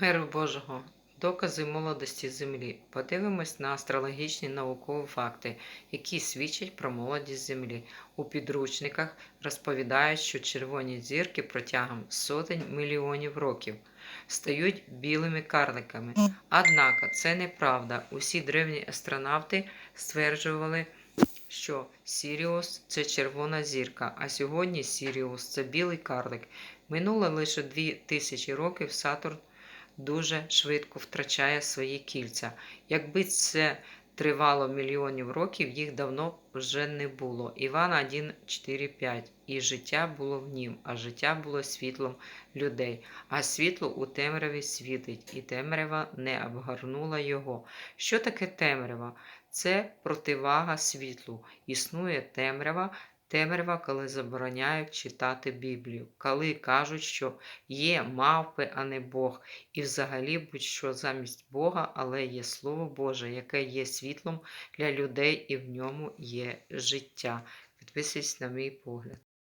Миру Божого, докази молодості Землі. Подивимось на астрологічні наукові факти, які свідчать про молодість Землі. У підручниках розповідають, що червоні зірки протягом сотень мільйонів років стають білими карликами. Однак це неправда. Усі древні астронавти стверджували, що Сіріус це червона зірка, а сьогодні Сіріус це білий карлик. Минуло лише дві тисячі років Сатурн дуже швидко втрачає свої кільця. Якби це тривало мільйонів років, їх давно вже не було. Іван 1,4,5. І життя було в нім, а життя було світлом людей. А світло у темряві світить, і темрява не обгорнула його. Що таке темрява? Це противага світлу. Існує темрява. Темрява, коли забороняють читати Біблію, коли кажуть, що є мавпи, а не Бог, і взагалі будь-що замість Бога, але є Слово Боже, яке є світлом для людей, і в ньому є життя. Підписуйтесь на мій погляд.